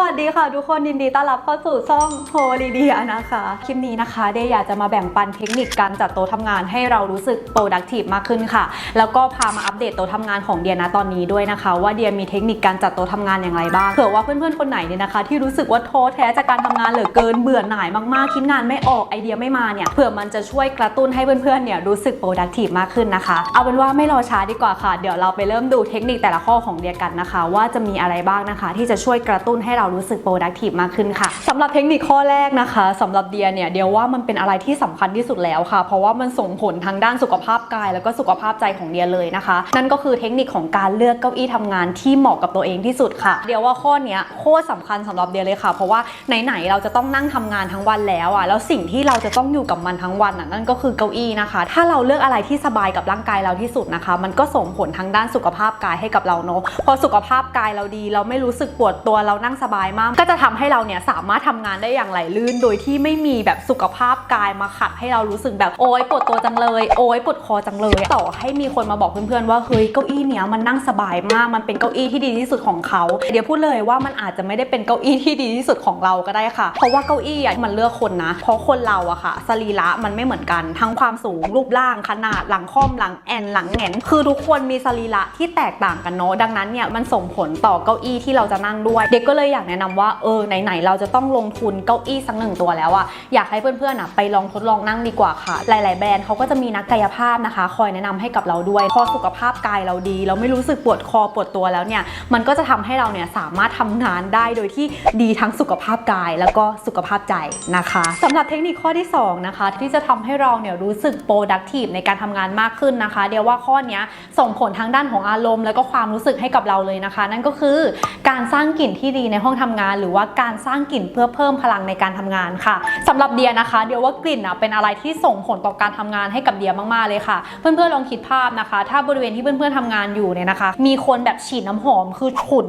วัสดีค่ะ ทุกคนยินดีต้อนรับเข้าสู่ช่องโฮลีเดียนะคะ คลิปนี้นะคะเดยอยากจะมาแบ่งปันเทคนิคการจัดโต๊ะทำงานให้เรารู้สึก productive มากขึ้นค่ะ แล้วก็พามาอัปเดตโต๊ะทำงานของเดียนะตอนนี้ด้วยนะคะ ว่าเดียมีเทคนิคการจัดโต๊ะทำงานอย่างไรบ้างเผื่อว่าเพื่อนๆคนไหนเนี่ยนะคะ ที่รู้สึกว่าท้อแท้จากการทำงานเหลือเกินเบื่อหน่ายมากๆคิดงานไม่ออกไอเดียไม่มาเนี่ยเผื่อมันจะช่วยกระตุ้นให้เพื่อนๆเนี่ยรู้สึก productive มากขึ้นนะคะ เอาเป็นว่าไม่รอช้าดีกว่าค่ะ เดี๋ยวเราไปเริ่มดูเทคนิคแต่ละข้อของเดียกันนะคะ ว่าจะมีอะไรบ้างนะคะ ที่จะช่วยกระตุ้นให้เรารู้สึก productive มากขึ้นค่ะสำหรับเทคนิคข้อแรกนะคะสำหรับเดียเนี่ยเดียว่ามันเป็นอะไรที่สำคัญที่สุดแล้วค่ะ เพราะว่ามันส่งผลทางด้านสุขภาพกาย แล้วก็สุขภาพใจของเดียเลยนะคะ นั่นก็คือเทคนิคของการเลือกเก้าอี้ทำงานที่เหมาะกับตัวเองที่สุดค่ะ เดียว่าข้อนี้โคตรสำคัญสำหรับเดียเลยค่ะ เพราะว่าไหนๆเราจะต้องนั่งทำงานทั้งวันแล้วอะแล้วสิ่งที่เราจะต้องอยู่กับมันทั้งวันอะนั่นก็คือเก้าอี้นะคะ ถ้าเราเลือกอะไรที่สบายกับร่างกายเราที่สุดนะคะ มันก็ส่งผลทางด้านสุขภาพกายให้กับเราเนาะพอสุขภาพกายเราดี เราไม่รู้สึกปวดตัวเรานั่งสบายมาก ก็จะทำให้เราเนี่ยสามารถทำงานได้อย่างไหลลื่น โดยที่ไม่มีแบบสุขภาพกายมาขัดให้เรารู้สึกแบบโอ๊ยปวดตัวจังเลย โอ๊ยปวดคอจังเลย ต่อให้มีคนมาบอกเพื่อนๆว่าเฮ้ยเก้าอี้เนี้ยมันนั่งสบายมากมันเป็นเก้าอี้ที่ดีที่สุดของเขา เดี๋ยวพูดเลยว่ามันอาจจะไม่ได้เป็นเก้าอี้ที่ดีที่สุดของเราก็ได้ค่ะ เพราะว่าเก้าอี้อะมันเลือกคนนะ เพราะคนเราอะค่ะสรีระมันไม่เหมือนกันทั้งความสูงรูปร่างขนาดหลังค่อมหลังแอนหลังแหงนคือทุกคนมีสรีระที่แตกต่างกันเนาะดังนั้นเนี่ยมันส่งผลต่อเก้าอี้ที่เราจะนั่งด้วย เด็กก็เลยอยากแนะนำว่าเออไหนๆเราจะต้องลงทุนเก้าอี้สักหนึ่งตัวแล้วอะอยากให้เพื่อนๆอะไปลองทดลองนั่งดีกว่าค่ะ หลาย ๆ แบรนด์เขาก็จะมีนักกายภาพนะคะ คอยแนะนำให้กับเราด้วย พอสุขภาพกายเราดี เราไม่รู้สึกปวดคอปวดตัวแล้วเนี่ยมันก็จะทำให้เราเนี่ยสามารถทำงานได้โดยที่ดีทั้งสุขภาพกายแล้วก็สุขภาพใจนะคะสำหรับเทคนิคข้อที่สองนะคะ ที่จะทำให้เราเนี่ยรู้สึก productive ในการทำงานมากขึ้นนะคะ เดี๋ยวว่าข้อนี้ส่งผลทางด้านของอารมณ์ แล้วก็ความรู้สึกให้กับเราเลยนะคะ นั่นก็คือการสร้างกลิ่นที่ดีในห้องทำงาน หรือว่าการสร้างกลิ่นเพื่อเพิ่มพลังในการทำงานค่ะสำหรับเดียนะคะ เดียว่ากลิ่นอะเป็นอะไรที่ส่งผลต่อการทำงานให้กับเดียมากๆเลยค่ะ เพื่อนๆลองคิดภาพนะคะ ถ้าบริเวณที่เพื่อนๆทำงานอยู่เนี่ยนะคะ มีคนแบบฉีดน้ำหอมคือฉุน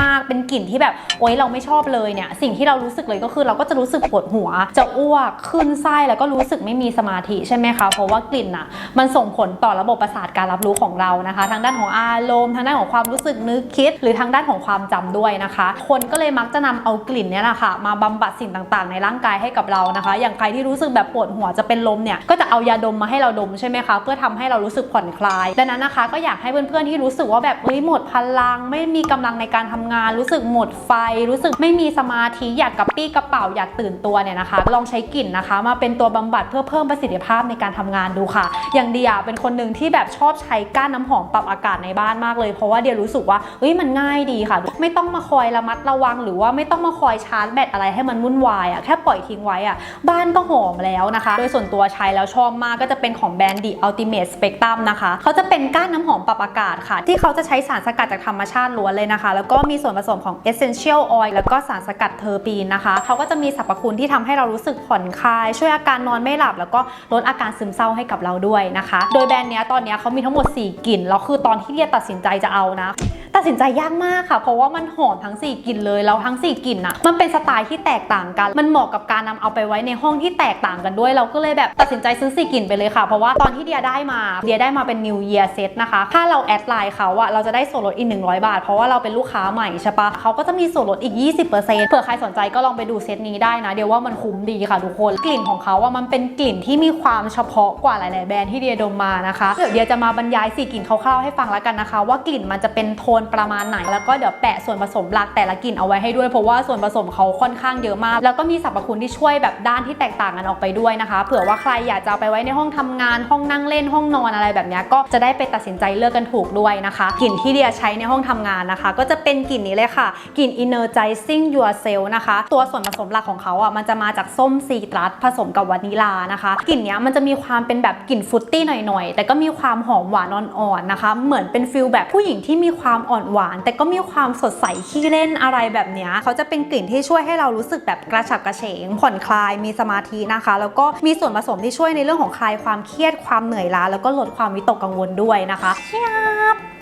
มากๆ เป็นกลิ่นที่แบบโอ๊ยเราไม่ชอบเลยเนี่ยสิ่งที่เรารู้สึกเลยก็คือเราก็จะรู้สึกปวดหัว จะอ้วกขึ้นไส้แล้วก็รู้สึกไม่มีสมาธิใช่ไหมคะเพราะว่ากลิ่นอะมันส่งผลต่อระบบประสาทการรับรู้ของเรานะคะ ทางด้านของอารมณ์ทางด้านของความรู้สึกนึกคิด หรือทางด้านของความจำด้วยนะคะ คนก็เลยมักจะนำเอากลิ่นเนี่ยแหละค่ะมาบำบัดสิ่งต่างๆ ในร่างกายให้กับเรานะคะ อย่างใครที่รู้สึกแบบปวดหัวจะเป็นลมเนี่ยก็จะเอายาดมมาให้เราดมใช่ไหมคะเพื่อทำให้เรารู้สึกผ่อนคลายดังนั้นนะคะ ก็อยากให้เพื่อนๆที่รู้สึกว่าแบบเฮ้ยหมดพลัง ไม่มีกำลังในการทำงาน รู้สึกหมดไฟ รู้สึกไม่มีสมาธิอยากกระปี้กระเป๋าอยากตื่นตัวเนี่ยนะคะ ลองใช้กลิ่นนะคะ มาเป็นตัวบำบัดเพื่อเพิ่มประสิทธิภาพในการทำงานดูค่ะ อย่างเดียเป็นคนหนึ่งที่แบบชอบใช้ก้านน้ำหอมปรับอากาศในบ้านมากเลยเพราะว่าเดียรู้สึกว่าเฮ้ยมันง่ายดีค่ะ ไม่ต้องมาคอยระมัดระวังหรือว่าไม่ต้องมาคอยชาร์จแบตอะไรให้มันวุ่นวายอะแค่ปล่อยทิ้งไว้อะบ้านก็หอมแล้วนะคะ โดยส่วนตัวใช้แล้วชอบมากก็จะเป็นของแบรนด์ The Ultimate Spectrum นะคะเขาจะเป็นก้านน้ำหอมปรับอากาศค่ะ ที่เขาจะใช้สารสกัดจากธรรมชาติล้วนเลยนะคะ แล้วก็มีส่วนผสมของ Essential Oil แล้วก็สารสกัดเทอร์ปีนนะคะเขาก็จะมีสรรพคุณที่ทำให้เรารู้สึกผ่อนคลาย ช่วยอาการนอนไม่หลับ แล้วก็ลดอาการซึมเศร้าให้กับเราด้วยนะคะ โดยแบรนด์เนี้ยตอนเนี้ยเขามีทั้งหมด 4กลิ่นแล้วคือตอนที่เดียตัดสินใจจะเอานะ ตัดสินใจยากมากค่ะ เพราะว่ามันหอมทั้ง 4กลิ่นเลยแล้วทั้ง 4กลิ่นอะมันเป็นสไตล์ที่แตกต่างกัน มันเหมาะกับการนำเอาไปไว้ในห้องที่แตกต่างกันด้วย เราก็เลยแบบตัดสินใจซื้อ4กลิ่นไปเลยค่ะ เพราะว่าตอนที่เดียได้มาเดียได้มาเป็น New Year Set นะคะ ถ้าเราแอดไลน์เขาอะเราจะได้ส่วนลดอีก 100 บาท เพราะว่าเราเป็นลูกค้าใหม่ใช่ปะเขาก็จะมีส่วนลดอีก 20%เผื่อใครสนใจก็ลองไปดูเซตนี้ได้นะ เดียวว่ามันคุ้มดีค่ะทุกคนกลิ่นของเขาอะมันเป็นกลิ่นที่มีความเฉพาะกว่าหลายๆแบรนด์ที่เดียดมมานะคะเดี๋ยวเดียจะมาบรรยายสี่กลิ่นคร่าวๆให้ฟังแล้วกันนะคะ ว่ากลิ่นมันจะเป็นโทนประมาณไหน แล้วก็เดี๋ยวแปะส่วนผสมหลักแต่ละกลิ่นเอาไว้ให้ด้วย เพราะว่าส่วนผสมเขาค่อนข้างเยอะมาก แล้วก็มีสรรพคุณที่ช่วยแบบด้านที่แตกต่างกันออกไปด้วยนะคะ เผื่อว่าใครอยากจะเอาไปไว้ในห้องทำงาน ห้องนั่งเล่นห้องนอนอะไรแบบนี้ก็จะได้ไปตัดสินใจเลือกกันถูกด้วยนะคะกลิ่นที่เดียใช้ในห้องทำงานนะคะ ก็จะเป็นกลิ่นนี้เลยค่ะกลิ่น energizing yourself นะคะ ตัวส่วนผสมหลักของเขาอะมันจะมาจากส้มซีตรัสผสมกับวานิลานะคะกลิ่นนี้มันจะมีความเป็นแบบกลิ่นฟุตตี้หน่อยๆ แต่ก็มีความหอมหวานอ่อนๆนะคะ เหมือนเป็นฟิลแบบผู้หญิงที่มีความอ่อนหวาน แต่ก็มีความสดใสขี้เล่นอะไรแบบเนี้เขาจะเป็นกลิ่นที่ช่วยให้เรารู้สึกแบบกระฉับกระเฉงผ่อนคลายมีสมาธินะคะ แล้วก็มีส่วนผสมที่ช่วยในเรื่องของคลายความเครียดความเหนื่อยล้าแล้วก็ลดความวิตกกังวลด้วยนะคะ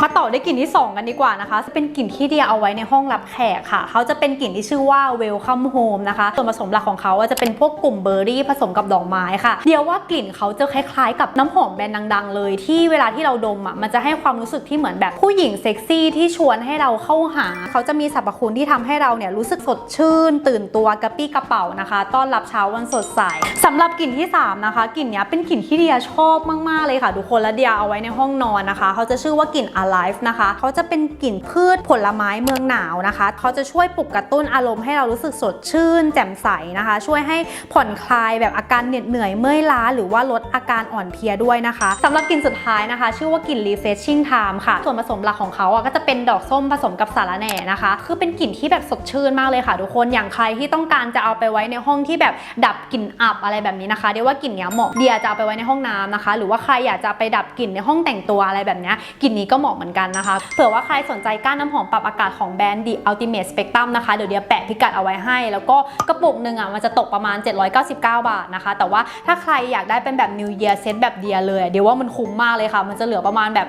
มาต่อด้วยกลิ่นที่ 2 กันดีกว่านะคะ จะเป็นกลิ่นที่เดียเอาไว้ในห้องรับแขกค่ะ เขาจะเป็นกลิ่นที่ชื่อว่า Welcome Home นะคะ ส่วนผสมหลักของเขาจะเป็นพวกกลุ่มเบอร์รี่ผสมกับดอกไม้ค่ะ เดียวว่ากลิ่นเขาจะคล้ายๆ กับน้ำหอมแบรนด์ดังๆ เลย ที่เวลาที่เราดมอะมันจะให้ความรู้สึกที่เหมือนแบบผู้หญิงเซ็กซี่ที่ที่ชวนให้เราเข้าหา เขาจะมีสรรพคุณที่ทำให้เราเนี่ยรู้สึกสดชื่น ตื่นตัวกระปี้กระเป๋านะคะ ต้อนรับเช้าวันสดใสสำหรับกลิ่นที่สามนะคะกลิ่นเนี้ยเป็นกลิ่นที่เดียชอบมากๆเลยค่ะทุกคนและเดียเอาไว้ในห้องนอนนะคะ เขาจะชื่อว่ากลิ่น alive นะคะเขาจะเป็นกลิ่นพืชผลไม้เมืองหนาวนะคะ เขาจะช่วยปลุกกระตุ้นอารมณ์ให้เรารู้สึกสดชื่น แจ่มใสนะคะ ช่วยให้ผ่อนคลายแบบอาการเหน็ดเหนื่อยเมื่อยล้า หรือว่าลดอาการอ่อนเพลียด้วยนะคะสำหรับกลิ่นสุดท้ายนะคะ ชื่อว่ากลิ่น refreshing time ค่ะ ส่วนผสมหลักของเขาอะก็จะเป็นดอกส้มผสมกับสาระแหน่นะคะ คือเป็นกลิ่นทที่แบบสดชื่นมากเลยค่ะทุกคนอย่างใครที่ต้องการจะเอาไปไว้ในห้องที่แบบดับกลิ่นอับอะไรแบบนี้นะคะเดี๋ยวว่ากลิ่นเนี้ยเหมาะเดียจะเอาไปไว้ในห้องน้ำนะคะ หรือว่าใครอยากจะไปดับกลิ่นในห้องแต่งตัวอะไรแบบนี้กลิ่นนี้ก็เหมาะเหมือนกันนะคะเผื่อว่าใครสนใจก้านน้ำหอมปรับอากาศของแบรนด์ The Ultimate Spectrum นะคะเดี๋ยวเดียแปะพิกัดเอาไว้ให้ แล้วก็กระปุกหนึ่งอะมันจะตกประมาณ 799 บาทนะคะ แต่ว่าถ้าใครอยากได้เป็นแบบ New Year Set แบบเดียเลย เดี๋ยวว่ามันคุ้มมากเลยค่ะ มันจะเหลือประมาณแบบ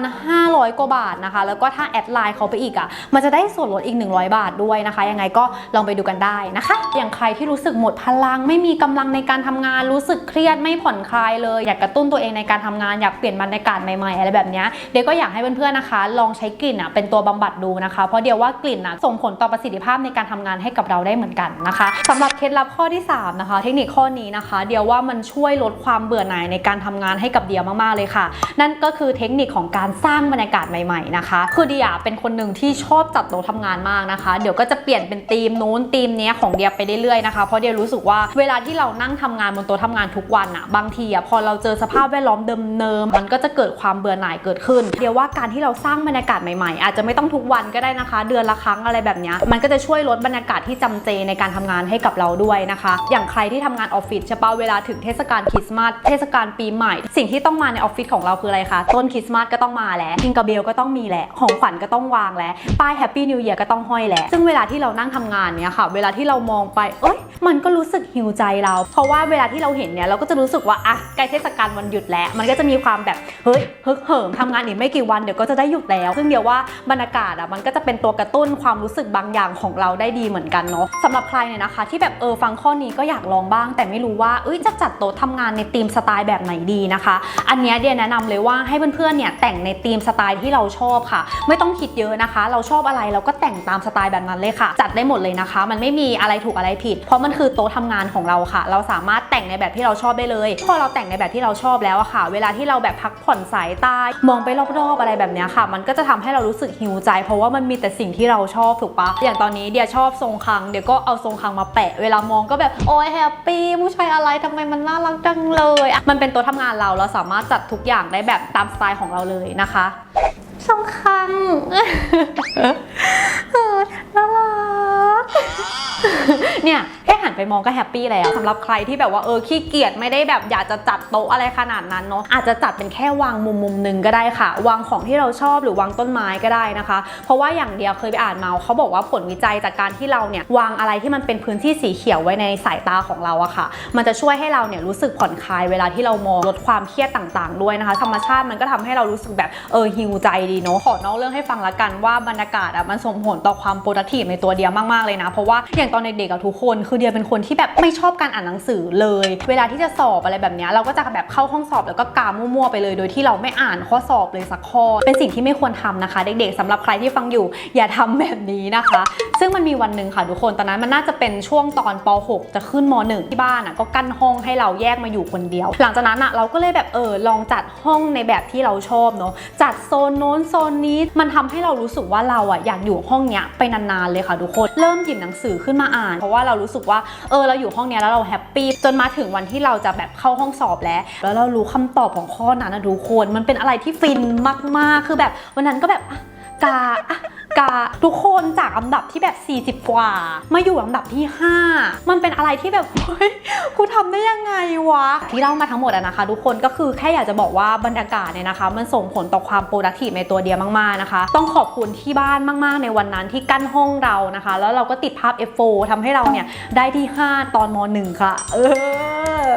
2,500 กว่าบาทนะคะ แล้วก็ถ้าแอดไลน์เขาไปอีกอะมันจะได้ส่วนลดอีก100 บาทด้วยนะคะ ยังไงก็ลองไปดูกันได้นะคะ อย่างใครที่รู้สึกหมดพลัง ไม่มีกำลังในการทำงานรู้สึกเครียดไม่ผ่อนคลายเลยอยากกระตุ้นตัวเองในการทำงานอยากเปลี่ยนบรรยากาศใหม่ๆอะไรแบบนี้เดี๋ยวก็อยากให้เพื่อนๆนะคะ ลองใช้กลิ่นอะเป็นตัวบำบัดดูนะคะ เพราะเดียวว่ากลิ่นอะส่งผลต่อประสิทธิภาพในการทำงานให้กับเราได้เหมือนกันนะคะสำหรับเคล็ดลับข้อที่ 3 นะคะ เทคนิคข้อนี้นะคะ เดียวว่ามันช่วยลดความเบื่อหน่ายในการทำงานให้กับเดียมากๆเลยค่ะ นั่นก็คือเทคนิคของการสร้างบรรยากาศใหม่ๆนะคะ คือเดียเป็นคนหนึ่งที่ชอบจัดโต๊ะทำงานมากนะคะ เดี๋ยวก็จะเปลี่ยนเป็นธีมนู้นธีมนี้ของเดียไปเรื่อยๆนะคะเพราะเดียรู้สึกว่าเวลาที่เรานั่งทำงานบนโต๊ะทำงานทุกวันอะบางทีอะพอเราเจอสภาพแวดล้อมเดิมๆมันก็จะเกิดความเบื่อหน่ายเกิดขึ้น เดียว่าการที่เราสร้างบรรยากาศใหม่ๆ อาจจะไม่ต้องทุกวันก็ได้นะคะ เดือนละครั้งอะไรแบบนี้มันก็จะช่วยลดบรรยากาศที่จำเจในการทำงานให้กับเราด้วยนะคะ อย่างใครที่ทำงานออฟฟิศใช่ปะเวลาถึงเทศกาลคริสต์มาสเทศกาลปีใหม่ สิ่งที่ต้องมาในออฟฟิศของเราคืออะไรคะต้นคริสต์มาสก็ต้องมาแล้วจิงกระเบลก็ต้องมีแหละของขวัญก็ต้องวางแล้วป้ายแฮปปี้นิว e ย r ก็ต้องห้อยแหละ ซึ่งเวลาที่เรานั่งทำงานเนี้ยค่ะ เวลาที่เรามองไป เอ้ย มันก็รู้สึกหิวใจเรา เพราะว่าเวลาที่เราเห็นเนี่ยเราก็จะรู้สึกว่าอะใกล้เทศกาลวันหยุดแล้ว มันก็จะมีความแบบเฮ้ยฮึกเหิมทำงานอีกไม่กี่วันเดี๋ยวก็จะได้หยุดแล้ว ซึ่งเดียวว่าบรรยากาศอะมันก็จะเป็นตัวกระตุ้นความรู้สึกบางอย่างของเราได้ดีเหมือนกันเนาะสำหรับใครเนี่ยนะคะ ที่แบบเออฟังข้อนี้ก็อยากลองบ้าง แต่ไม่รู้ว่าเอ้ยจะจัดโต๊ะทำงานในธีมสไตล์แบบไหนดีนะคะ อันเนี้ยเดียแนะนำเลยว่าให้เพื่อนๆเนี่ยแต่งในธีมสไตล์ที่เราชอบค่ะ ไม่ต้องคิดเยอะนะคะ เราชอบอะไรเราก็แต่งตามามสไตล์แบบนั้นเลยค่ะ จัดได้หมดเลยนะคะ มันไม่มีอะไรถูกอะไรผิด เพราะมันคือโต๊ะทำงานของเราค่ะ เราสามารถแต่งในแบบที่เราชอบได้เลย พอเราแต่งในแบบที่เราชอบแล้วอะค่ะ เวลาที่เราแบบพักผ่อนสายตามองไปรอบๆอะไรแบบเนี้ยค่ะ มันก็จะทำให้เรารู้สึกหิวใจ เพราะว่ามันมีแต่สิ่งที่เราชอบถูกปะอย่างตอนนี้เดียชอบทรงคังเดี๋ยวก็เอาทรงคังมาแปะ เวลามองก็แบบโอ้ยแฮปปี้ผู้ชายอะไรทำไมมันน่ารักจังเลยอะมันเป็นโต๊ะทำงานเราเราสามารถจัดทุกอย่างได้แบบตามสไตล์ของเราเลยนะคะ สองครั้งเออแล้วเนี่ย ไปมองก็แฮปปี้แล้วสำหรับใครที่แบบว่าเออขี้เกียจไม่ได้แบบอยากจะจัดโต๊ะอะไรขนาดนั้นเนาะอาจจะจัดเป็นแค่วางมุมมุมหนึ่งก็ได้ค่ะ วางของที่เราชอบหรือวางต้นไม้ก็ได้นะคะ เพราะว่าอย่างเดียวเคยไปอ่านมาเขาบอกว่าผลวิจัยจากการที่เราเนี่ยวางอะไรที่มันเป็นพื้นที่สีเขียวไว้ในสายตาของเราอะค่ะ มันจะช่วยให้เราเนี่ยรู้สึกผ่อนคลายเวลาที่เรามองลดความเครียดต่างๆ ด้วยนะคะ ธรรมชาติมันก็ทำให้เรารู้สึกแบบเออฮิวใจดีเนาะขอนอกเรื่องให้ฟังละกันว่าบรรยากาศอะมันส่งผลต่อความโปรดักทีฟในตัวเดียมากๆเลยนะ เพราะว่าอย่างตอนเด็กๆอะทุกคนคือเดียเป็นคนที่แบบไม่ชอบการอ่านหนังสือเลย เวลาที่จะสอบอะไรแบบนี้เราก็จะแบบเข้าห้องสอบแล้วก็กามั่วๆไปเลย โดยที่เราไม่อ่านข้อสอบเลยสักข้อ เป็นสิ่งที่ไม่ควรทำนะคะ เด็กๆสำหรับใครที่ฟังอยู่อย่าทำแบบนี้นะคะ ซึ่งมันมีวันหนึ่งค่ะทุกคนตอนนั้นมันน่าจะเป็นช่วงตอนป .6 จะขึ้นม .1 ที่บ้านอะก็กั้นห้องให้เราแยกมาอยู่คนเดียว หลังจากนั้นอะเราก็เลยแบบเออลองจัดห้องในแบบที่เราชอบเนาะจัดโซนโน้นโซนนี้มันทำให้เรารู้สึกว่าเราอะอยากอยู่ห้องเนี้ยไปนานๆเลยค่ะทุกคน เริ่มหยิบหนังสือขึ้นมาอ่าน เพราะว่าเรารู้สึกว่าเออเราอยู่ห้องเนี้ยแล้วเราแฮปปี้จนมาถึงวันที่เราจะแบบเข้าห้องสอบแล้ว แล้วเรารู้คำตอบของข้อนั้นนะทุกคนมันเป็นอะไรที่ฟินมากๆ คือแบบวันนั้นก็แบบอะกาอะ กา ทุกคนจากอันดับที่แบบ 40 กว่า มาอยู่อันดับที่ 5 มันเป็นอะไรที่แบบเฮ้ยกูทำได้ยังไงวะ ที่เล่ามาทั้งหมดอะนะคะ ทุกคนก็คือแค่อยากจะบอกว่าบรรยากาศเนี่ยนะคะ มันส่งผลต่อความโปรดักทีฟในตัวเดียมากๆนะคะ ต้องขอบคุณที่บ้านมากๆ ในวันนั้นที่กั้นห้องเรานะคะ แล้วเราก็ติดภาพ F4 ทำให้เราเนี่ยได้ที่ 5 ตอนม .1 ค่ะ เออ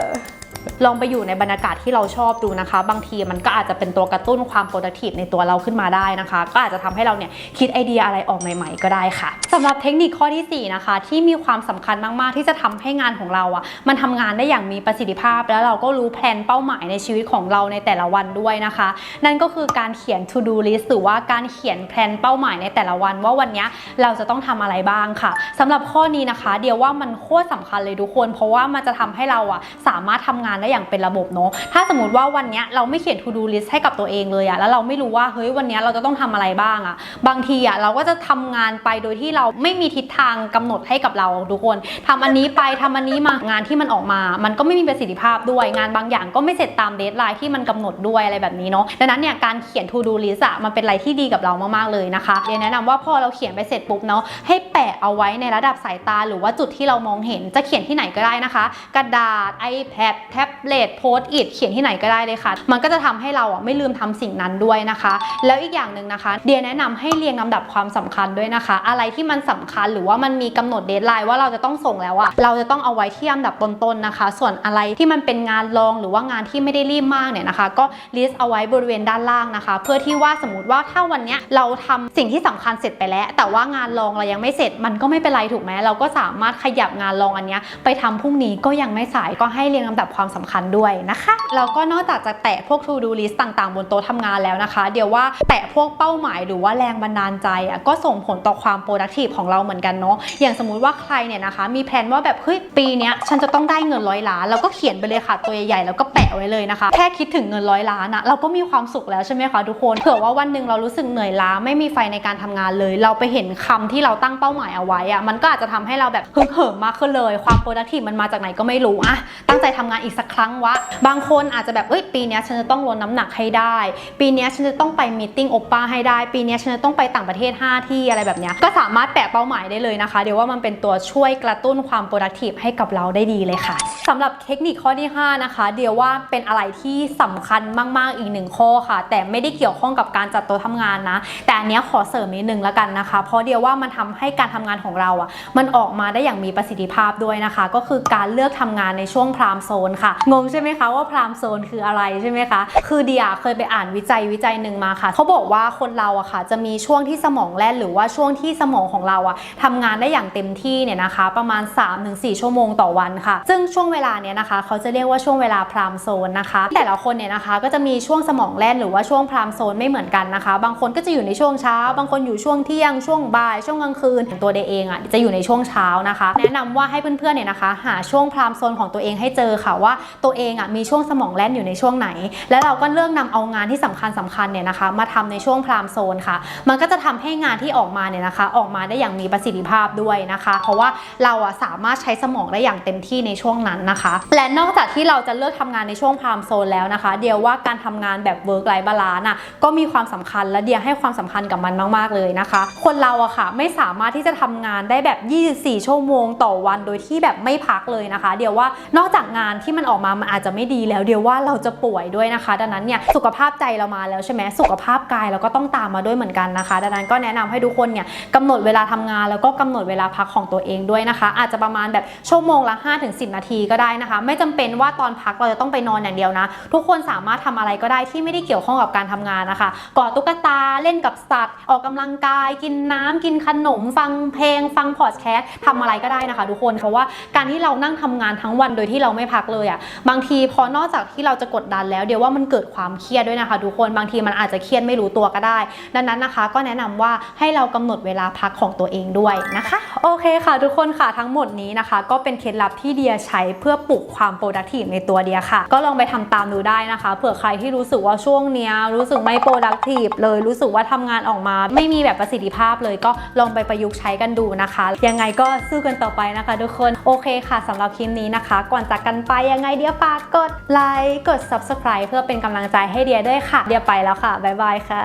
ลองไปอยู่ในบรรยากาศที่เราชอบดูนะคะ บางทีมันก็อาจจะเป็นตัวกระตุ้นความ productive ในตัวเราขึ้นมาได้นะคะ ก็อาจจะทำให้เราเนี่ยคิดไอเดียอะไรออกใหม่ๆ ก็ได้ค่ะสำหรับเทคนิคข้อที่ 4 นะคะ ที่มีความสำคัญมากๆ ที่จะทำให้งานของเราอะมันทำงานได้อย่างมีประสิทธิภาพ แล้วเราก็รู้แผนเป้าหมายในชีวิตของเราในแต่ละวันด้วยนะคะ นั่นก็คือการเขียน to do list หรือว่าการเขียนแผนเป้าหมายในแต่ละวัน ว่าวันนี้เราจะต้องทำอะไรบ้างค่ะสำหรับข้อนี้นะคะ เดียวว่ามันโคตรสำคัญเลยทุกคน เพราะว่ามันจะทำให้เราอะสามารถทำงานได้อย่างเป็นระบบเนาะถ้าสมมติว่าวันนี้เราไม่เขียน to do list ให้กับตัวเองเลยอะแล้วเราไม่รู้ว่าเฮ้ยวันนี้เราจะต้องทำอะไรบ้างอะบางทีอะเราก็จะทำงานไปโดยที่เราไม่มีทิศทางกำหนดให้กับเราทุกคนทำอันนี้ไปทำอันนี้มางานที่มันออกมา มันก็ไม่มีประสิทธิภาพด้วยงานบางอย่างก็ไม่เสร็จตามเดทไลน์ที่มันกำหนดด้วยอะไรแบบนี้เนาะดังนั้นเนี่ยการเขียน to do list อะมันเป็นอะไรที่ดีกับเรามากๆเลยนะคะเดี๋ยวแนะนำว่าพอเราเขียนไปเสร็จปุ๊บเนาะให้แปะเอาไว้ในระดับสายตา หรือว่าจุดที่เรามองเห็นจะเขียนที่ไหนก็ได้นะคะ กระดาษ iPad แท็บเล็ตโพสต์อิทเขียนที่ไหนก็ได้เลยค่ะ มันก็จะทำให้เราอะไม่ลืมทำสิ่งนั้นด้วยนะคะ แล้วอีกอย่างหนึ่งนะคะ เดียแนะนำให้เรียงลำดับความสำคัญด้วยนะคะ อะไรที่มันสำคัญหรือว่ามันมีกำหนดเดทไลน์ว่าเราจะต้องส่งแล้วอะเราจะต้องเอาไว้ที่ลำดับต้นๆนะคะ ส่วนอะไรที่มันเป็นงานรองหรือว่างานที่ไม่ได้รีบมากเนี่ยนะคะ ก็ลิสต์เอาไว้บริเวณด้านล่างนะคะ เพื่อที่ว่าสมมติว่าถ้าวันเนี้ยเราทำสิ่งที่สำคัญเสร็จไปแล้ว แต่ว่างานรองเรายังไม่เสร็จมันก็ไม่เป็นไรถูกไหมเราก็สามารถขยับงานรองอันเนี้ยไปทำพรุ่งนี้ก็ยังไม่สายก็ให้เรียงลำดับความสำคัญด้วยนะคะแล้วก็นอกจากจะแตะพวก to do list ต่างๆ บนโต๊ะทำงานแล้วนะคะ เดี๋ยวว่าแตะพวกเป้าหมายหรือว่าแรงบันดาลใจอะก็ส่งผลต่อความ productive ของเราเหมือนกันเนาะอย่างสมมุติว่าใครเนี่ยนะคะ มีแผนว่าแบบเฮ้ยปีนี้ฉันจะต้องได้เงินร้อยล้านเราก็เขียนไปเลยค่ะตัวใหญ่ๆแล้วก็แปะไว้เลยนะคะ แค่คิดถึงเงินร้อยล้านอะเราก็มีความสุขแล้วใช่ไหมคะทุกคนเผื่อว่าวันหนึ่งเรารู้สึกเหนื่อยล้าไม่มีไฟในการทำงานเลย เราไปเห็นคำที่เราตั้งเป้าหมายเอาไว้อะมันก็อาจจะทำให้เราแบบฮึกเหิมมากขึ้นเลย ความ productive มันมาจากไหนก็ไม่รู้อะตั้งใจทำงานอีกสักครั้งวะ บางคนอาจจะแบบเอ้ยปีนี้ฉันจะต้องลดน้ำหนักให้ได้ ปีนี้ฉันจะต้องไปมีติ้งโอป้าให้ได้ ปีนี้ฉันจะต้องไปต่างประเทศ 5 ที่อะไรแบบนี้ก็สามารถแปะเป้าหมายได้เลยนะคะ เดี๋ยวว่ามันเป็นตัวช่วยกระตุ้นความ productive ให้กับเราได้ดีเลยค่ะสำหรับเทคนิคข้อที่ 5 นะคะ เดี๋ยวว่าเป็นอะไรที่สำคัญมากๆอีกหนึ่งข้อค่ะ แต่ไม่ได้เกี่ยวข้องกับการจัดโต๊ะทำงานนะ แต่อันนี้ขอเสริมนิดนึงแล้วกันนะคะ เพราะเดียวว่ามันทำให้การทำงานของเราอะมันออกมาได้อย่างมีประสิทธิภาพด้วยนะคะ ก็คือการเลือกทำงานในช่วงพรามโซนค่ะงงใช่ไหมคะว่าพรามโซนคืออะไรใช่ไหมคะ คือเดียเคยไปอ่านวิจัยวิจัยหนึ่งมาค่ะเขาบอกว่าคนเราอะค่ะ จะมีช่วงที่สมองแล่นหรือว่าช่วงที่สมองของเราอะทำงานได้อย่างเต็มที่เนี่ยนะคะ ประมาณ 3-4 ชั่วโมงต่อวันค่ะ ซึ่งช่วงเวลาเนี้ยนะคะเขาจะเรียกว่าช่วงเวลาพรามโซนนะคะ แต่ละคนเนี่ยนะคะก็จะมีช่วงสมองแล่นหรือว่าช่วงพรามโซนไม่เหมือนกันนะคะ บางคนก็จะอยู่ในช่วงเช้า บางคนอยู่ช่วงเที่ยงช่วงบ่าย ช่วงกลางคืนตัวเดย์เองอะจะอยู่ในช่วงเช้านะคะ แนะนำว่าให้เพื่อนๆเนี่ยนะคะ หาช่วงพรามโซนของตัวเองให้เจอค่ะว่าตัวเองอะมีช่วงสมองแล่นอยู่ในช่วงไหน แล้วเราก็เลือกนำเอางานที่สำคัญสคัญเนี่ยนะคะ มาทำในช่วงพรามโซนค่ะ มันก็จะทำให้งานที่ออกมาเนี่ยนะคะ ออกมาได้อย่างมีประสิทธิภาพด้วยนะคะ เพราะว่าเราอะสามารถใช้สมองได้อย่างเต็มที่ในช่วงนั้นนะคะ และนอกจากที่เราจะเลือกทำงานในช่วงพรามโซนแล้วนะคะ เดียวว่าการทำงานแบบ work life balance อะก็มีความสำคัญและเดียให้ความสำคัญกับมันมากๆเลยนะคะ คนเราอะค่ะไม่สามารถที่จะทำงานได้แบบ 24 ชั่วโมง ต่อวันโดยที่แบบไม่พักเลยนะคะ เดียวว่านอกจากงานที่มันออกมามันอาจจะไม่ดีแล้วเดี๋ยวว่าเราจะป่วยด้วยนะคะ ดังนั้นเนี่ยสุขภาพใจเรามาแล้วใช่ไหมสุขภาพกายเราก็ต้องตามมาด้วยเหมือนกันนะคะ ดังนั้นก็แนะนำให้ทุกคนเนี่ยกำหนดเวลาทำงานแล้วก็กำหนดเวลาพักของตัวเองด้วยนะคะ อาจจะประมาณแบบชั่วโมงละ 5-10 นาทีก็ได้นะคะ ไม่จำเป็นว่าตอนพักเราจะต้องไปนอนอย่างเดียวนะ ทุกคนสามารถทำอะไรก็ได้ที่ไม่ได้เกี่ยวข้องกับการทำงานนะคะกอดตุ๊กตาเล่นกับสัตว์ ออกกำลังกาย กินน้ำกินขนม ฟังเพลง ฟังพอดแคสต์ทำอะไรก็ได้นะคะ ทุกคนเพราะว่าการที่เรานั่งทำงานทั้งวันโดยที่เราไม่พักเลยอะ่ะบางทีพอนอกจากที่เราจะกดดันแล้ว เดี๋ยวว่ามันเกิดความเครียดด้วยนะคะ ทุกคนบางทีมันอาจจะเครียดไม่รู้ตัวก็ได้ ดังนั้นนะคะ ก็แนะนำว่าให้เรากำหนดเวลาพักของตัวเองด้วยนะคะ โอเคค่ะ ทุกคนค่ะทั้งหมดนี้นะคะ ก็เป็นเคล็ดลับที่เดียใช้เพื่อปลุกความ productive ในตัวเดียค่ะ ก็ลองไปทำตามดูได้นะคะเผื่อใครที่รู้สึกว่าช่วงเนี้ยรู้สึกไม่ productive เลยรู้สึกว่าทำงานออกมา ไม่มีแบบประสิทธิภาพเลยก็ลองไปประยุกต์ใช้กันดูนะคะ ยังไงก็สู้กันต่อไปนะคะ ทุกคนโอเคค่ะสำหรับคลิปนี้นะคะ ก่อนจากกันไปยังไงเดียฝากกดไลค์กด subscribe เพื่อเป็นกำลังใจให้เดียด้วยค่ะ เดียไปแล้วค่ะ บ๊ายบายค่ะ